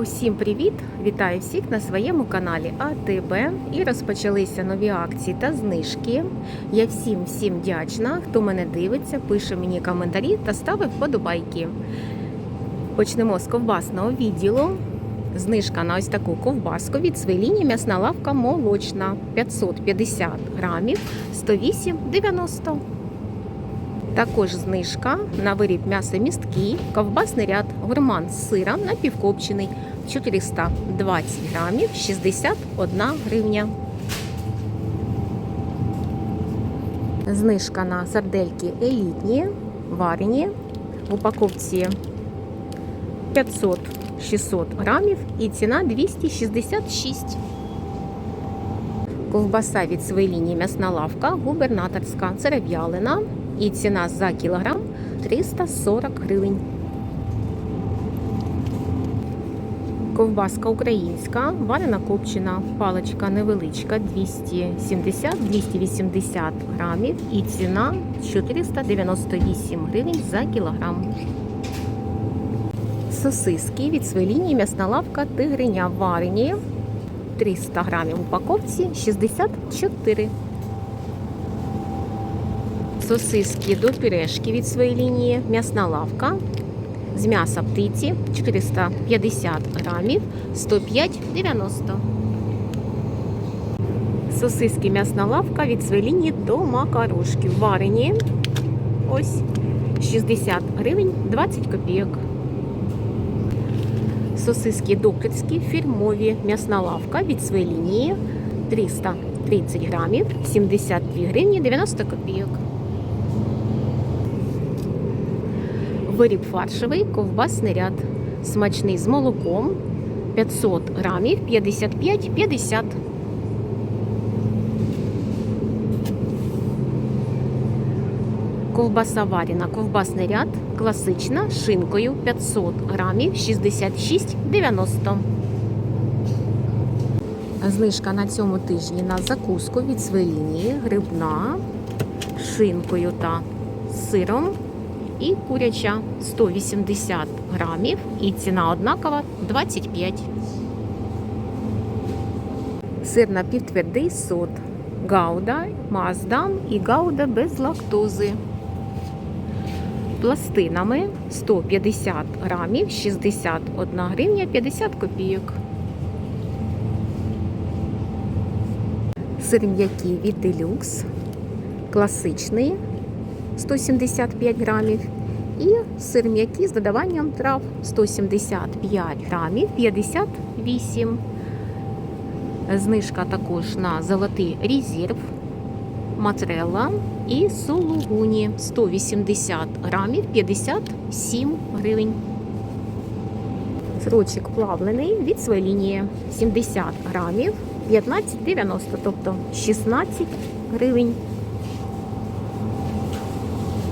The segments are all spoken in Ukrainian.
Усім привіт! Вітаю всіх на своєму каналі АТБ. І розпочалися нові акції та знижки. Я всім всім вдячна, хто мене дивиться, пише мені коментарі та ставить вподобайки. Почнемо з ковбасного відділу. Знижка на ось таку ковбаску від свеліні м'ясна лавка молочна 550 грамів 108,90. Також знижка на виріб м'яса місткий, ковбасний ряд, гурман з сиром напівкопчений 420 грамів 61 гривня. Знижка на сардельки елітні, варені в упаковці 500-600 грамів і ціна 266. Ковбаса від своєї лінії м'ясна лавка губернаторська церев'ялина і ціна за кілограм 340 гривень. Ковбаска українська, варена копчена, паличка невеличка 270-280 грамів і ціна 498 гривень за кілограм. Сосиски від своєї лінії м'ясна лавка тигриня варені 300 грамів упаковці 64 Сосиски до пюрешки від своєї лінії, м'ясна лавка з м'яса птиці 450 грамів 105,90. Сосиски м'ясна лавка від своєї лінії до макарошки. Варені ось 60 гривень 20 копійок. Сосиски докторські фірмові м'ясна лавка від своєї лінії 330 грамів 72 гривні 90 копійок. Виріб фаршевий ковбасний ряд. Смачний з молоком 500 грамів 55,50. Ковбаса варіна, ковбасний ряд, класична шинкою 500 грамів 66,90. Знижка на цьому тижні на закуску від своєї лінії грибна шинкою та сиром і куряча 180 грамів і ціна однакова 25. Сир напівтвердий сот. Гауда, маздам і гауда без лактози. Пластинами 150 грамів 61 гривня 50 копійок. Сир м'який від делюкс. Класичний 175 грамів. І сир м'який з додаванням трав 175 грамів 58. Знижка також на золотий резерв, моцарелла і сулугуні 180 грамів 57 гривень. Срочик плавлений від своєї лінії 70 грамів 15,90, тобто 16 гривень.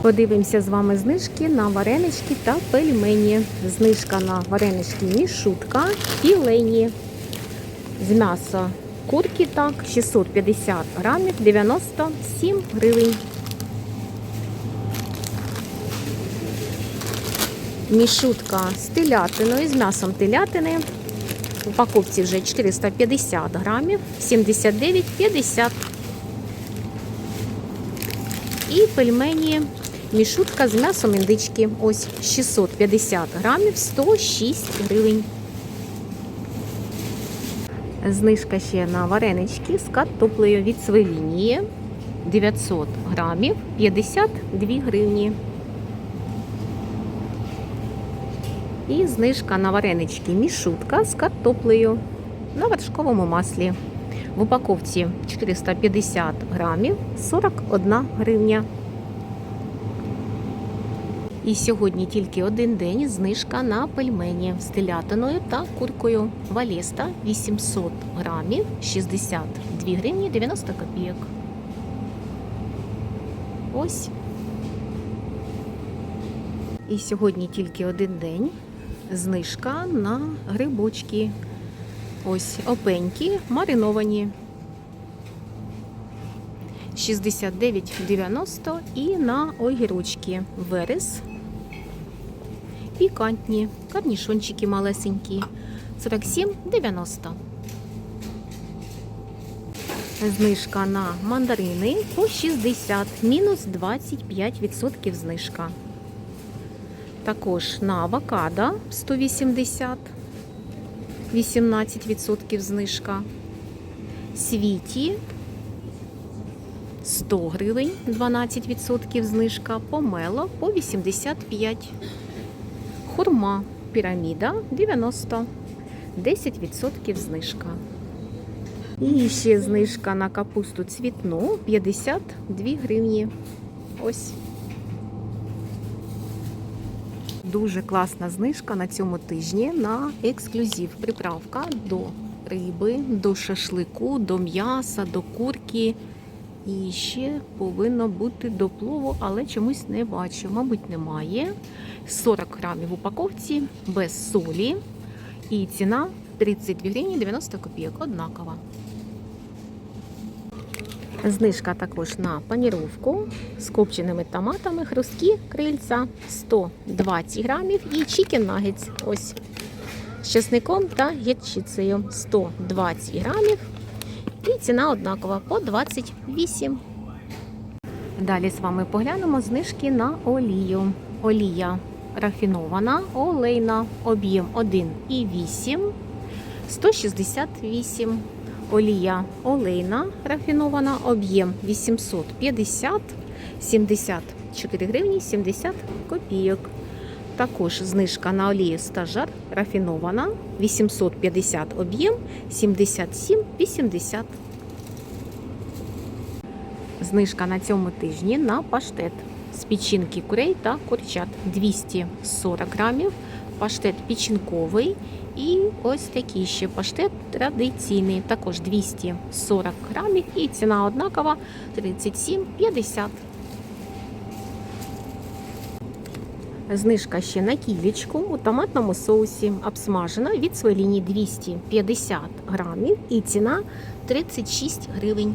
Подивимося з вами знижки на варенички та пельмені. Знижка на варенички мішутка, філейні. З м'яса курки так, 650 грамів, 97 гривень. Мішутка з телятиною, з м'ясом телятини. В упаковці вже 450 грамів, 79,50. І пельмені мішутка з м'ясом індички. Ось 650 грамів, 106 гривень. Знижка ще на варенички з картоплею від свинії 900 грамів, 52 гривні. І знижка на варенички мішутка з картоплею на вершковому маслі. В упаковці 450 грамів 41 гривня. І сьогодні тільки один день знижка на пельмені з телятиною та куркою. Валеста 800 грамів 62 гривні 90 копійок. Ось. І сьогодні тільки один день знижка на грибочки. Ось опенькі мариновані. 69,90 і на огірочки верес пікантні, карнішончики малесенькі 47,90. Знижка на мандарини по 60, мінус 25% знижка. Також на авокадо 180, 18% знижка. Світі 100 гривень, 12% знижка. Помело по 85. Хурма піраміда 90, 10% знижка. І ще знижка на капусту цвітну 52 гривні. Ось. Дуже класна знижка на цьому тижні на ексклюзив. Приправка до риби, до шашлику, до м'яса, до курки. І ще повинно бути до плову, але чомусь не бачу. Мабуть, немає. 40 грамів в упаковці без солі. І ціна 32 гривні 90 копійок. Однакова. Знижка також на паніровку з копченими томатами, хрусткі крильця 120 грамів і чікен нагетс ось з чесником та гірчицею 120 грамів. І ціна однакова по 28. Далі з вами поглянемо знижки на олію. Олія рафінована, олейна, об'єм 1,8, 168. Олія олейна рафінована, об'єм 850, 74 гривні 70 копійок. Також знижка на олію стажар рафінована. 850 об'єм 77,80. Знижка на цьому тижні на паштет. З печінки курей та курчат. 240 грамів. Паштет печінковий. І ось такий ще паштет традиційний, також 240 грамів. І ціна однакова. 37,50. Знижка ще на кілечку у томатному соусі обсмажена від своєї лінії 250 грамів і ціна 36 гривень.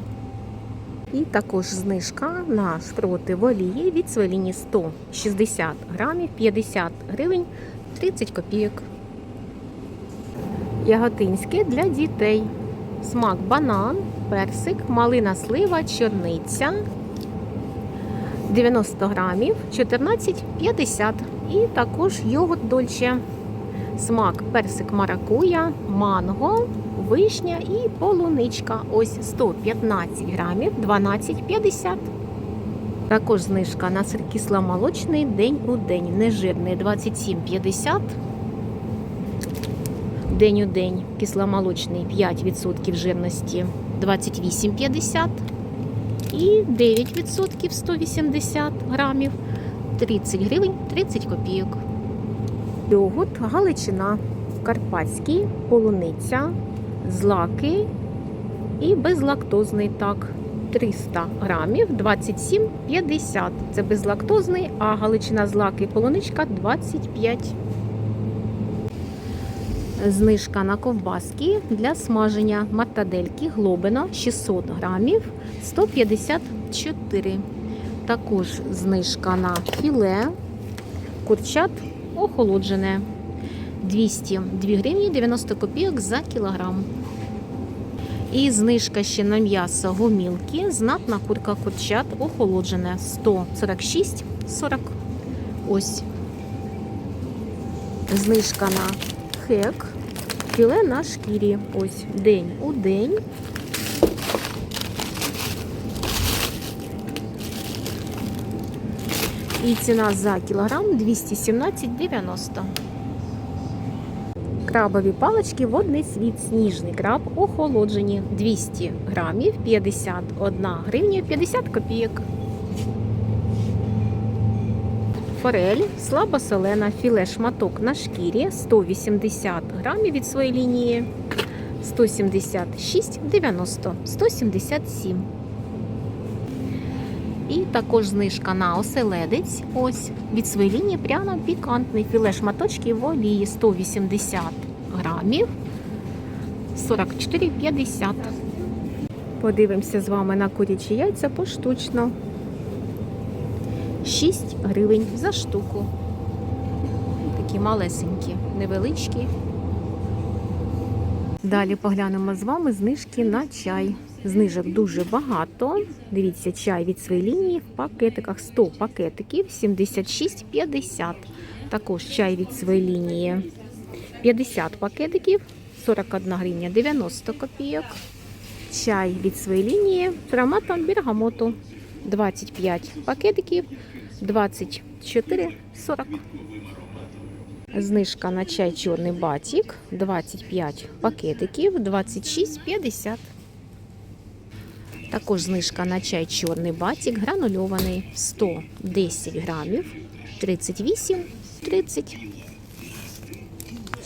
І також знижка на шпроти в олії від своєї лінії 160 грамів 50 гривень 30 копійок. Яготинське для дітей. Смак банан, персик, малина слива, чорниця. 90 грамів 14,50. І також йогурт дольче. Смак персик маракуя, манго, вишня і полуничка. Ось 115 грамів 12,50. Також знижка на сир кисломолочний день у день. Нежирний 27,50. День у день кисломолочний 5% жирності 28,50 і 9% 180 грамів 30 гривень 30 копійок. Йогурт Галичина, Карпатський, полуниця, злаки і безлактозний так. 300 грамів 27,50. Це безлактозний, а галичина злаки і полуничка 25. Знижка на ковбаски для смаження мартадельки глобино 600 грамів 154. Також знижка на філе курчат охолоджене 202 гривні 90 копійок за кілограм. І знижка ще на м'ясо гомілки, знатна курка курчат охолоджене 146,40. Ось. Знижка на хек, філе на шкірі. Ось день у день. І ціна за кілограм 217,90. Крабові палички водний світ, сніжний краб охолоджені 200 грамів 51 гривня 50 копійок. Форель слабосолена, філе шматок на шкірі 180 грамів від своєї лінії 176,90, 177. І також знижка на оселедець. Ось від своєї лінії прямо пікантний філе шматочки в олії 180 грамів 44,50. Подивимося з вами на курячі яйця поштучно. 6 гривень за штуку. Такі малесенькі, невеличкі. Далі поглянемо з вами знижки на чай. Знижок дуже багато. Дивіться, чай від своєї лінії в пакетиках 100 пакетиків 76,50. Також чай від своєї лінії 50 пакетиків 41 гривня 90 копійок. Чай від своєї лінії з ароматом бергамоту 25 пакетиків 24,40. Знижка на чай чорний батік 25 пакетиків 26,50. Також знижка на чай чорний батік гранульований 110 грамів 38,30.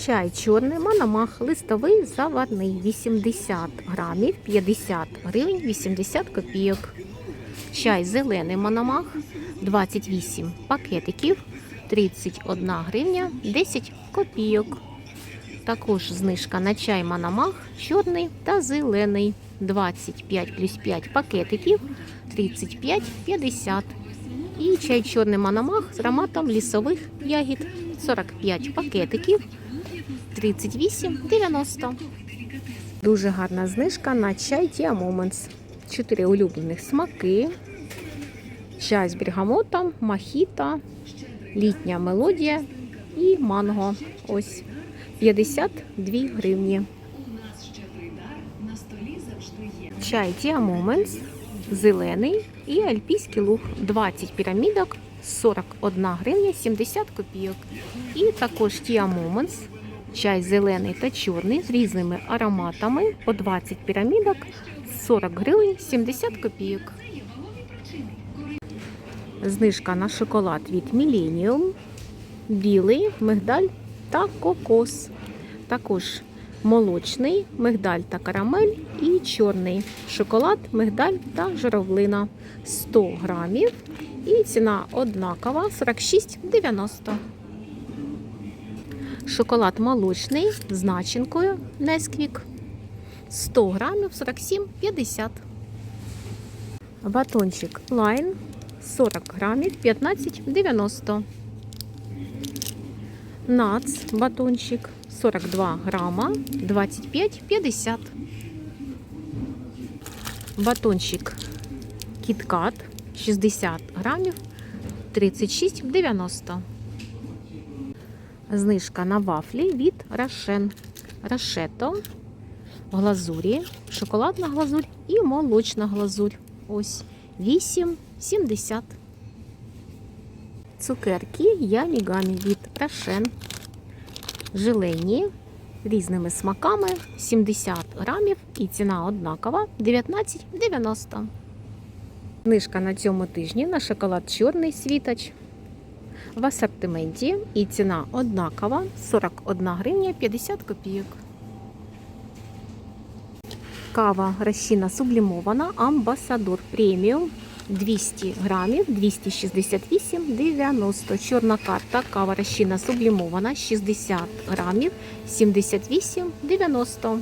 Чай чорний манамах листовий заварний 80 грамів 50 гривень 80 копійок. Чай зелений манамах 28 пакетиків 31 гривня 10 копійок. Також знижка на чай манамах чорний та зелений 25 плюс 5 пакетиків 35,50. І чай чорний манамах з ароматом лісових ягід 45 пакетиків 38,90. Дуже гарна знижка на чай Tia Moments. Чотири улюблених смаки. Чай з бергамотом, мохіто, літня мелодія і манго. Ось 52 гривні. Чай Tia Moments, зелений і альпійський луг 20 пірамідок 41 гривня 70 копійок. І також Tia Moments, чай зелений та чорний з різними ароматами по 20 пірамідок 40 гривень 70 копійок. Знижка на шоколад від Millennium, білий, мигдаль та кокос. Також молочний, мигдаль та карамель і чорний шоколад, мигдаль та журавлина 100 грамів. І ціна однакова 46,90. Шоколад молочний з начинкою Несквік 100 грамів 47,50. Батончик Лайн 40 грамів 15,90. Нац батончик 42 грама 25,50. Батончик Кіткат 60 грамів 36,90. Знижка на вафлі від Рошен. Рошето в глазурі, шоколадна глазурь і молочна глазурь. Ось 8,70. Цукерки Ямігамі від Рошен. Желені різними смаками 70 грамів і ціна однакова 19,90. Знижка на цьому тижні на шоколад чорний світоч. В асортименті і ціна однакова 41 гривня 50 копійок. Кава розчина сублімована Амбасадор преміум 200 грамів 268,90. Чорна карта кава розчина сублімована 60 грамів 78,90.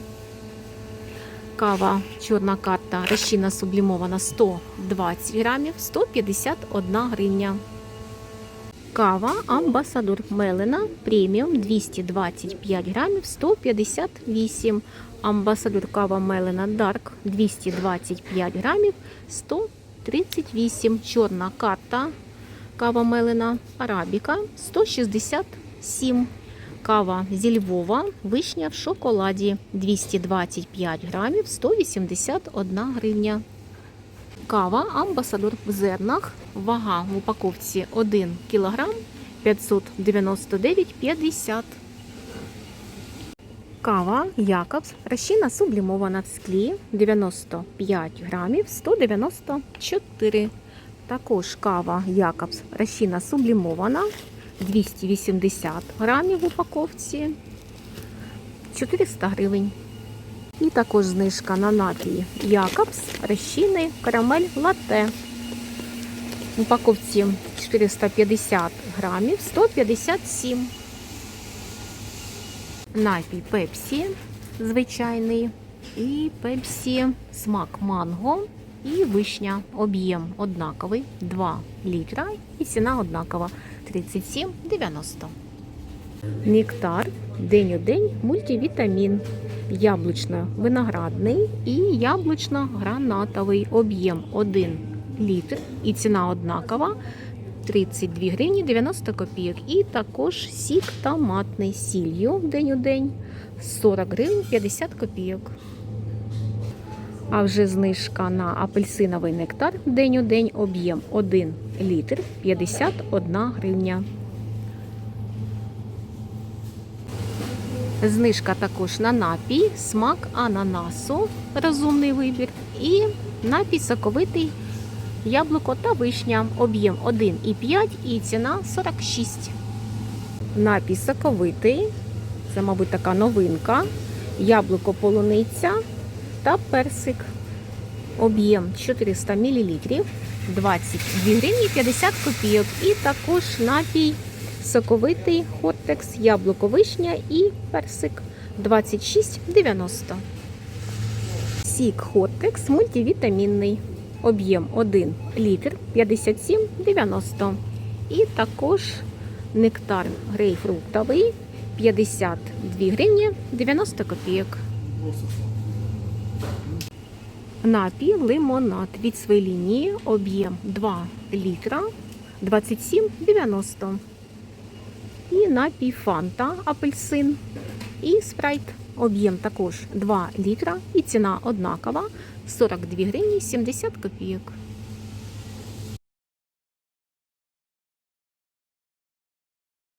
Кава чорна карта розчина сублімована 120 грамів 151 гривня. Кава Амбасадор Мелена преміум 225 грамів 158. Амбасадор кава Мелена Дарк 225 грамів 138. Чорна карта кава Мелена Арабіка 167. Кава зі Львова вишня в шоколаді 225 грамів 181 гривня. Кава Амбасадор в зернах. Вага в упаковці 1 кг 599,50. Кава Якобс розчина сублімована в склі 95 грамів 194. Також кава Якобс розчина сублімована 280 грамів в упаковці 400 гривень. І також знижка на напій Якобс розчини карамель латте. В упаковці 450 грамів 157. Напій Пепсі звичайний. І Пепсі смак манго і вишня. Об'єм однаковий 2 літра і ціна однакова 37,90. Нектар день у день мультивітамін яблучно-виноградний і яблучно-гранатовий об'єм 1 літр і ціна однакова 32 гривні 90 копійок. І також сік томатний з сіллю день у день 40 гривень 50 копійок. А вже знижка на апельсиновий нектар день у день об'єм 1 літр 51 гривня. Знижка також на напій, смак ананасу, розумний вибір, і напій соковитий яблуко та вишня. Об'єм 1,5 і ціна 46. Напій соковитий, це, мабуть, така новинка. Яблуко полуниця та персик. Об'єм 400 мл, 22 гривні 50 копійок. І також напій соковитий хортекс, яблуко вишня і персик 26,90. Сік хортекс мультивітамінний. Об'єм 1 літр 57,90. І також нектар грейпфруктовий 52 гривні 90 копійок. Напій лимонад від своєї лінії об'єм 2 літра 27,90. І напій фанта апельсин і спрайт. Об'єм також 2 літра і ціна однакова 42 гривні 70 копійок.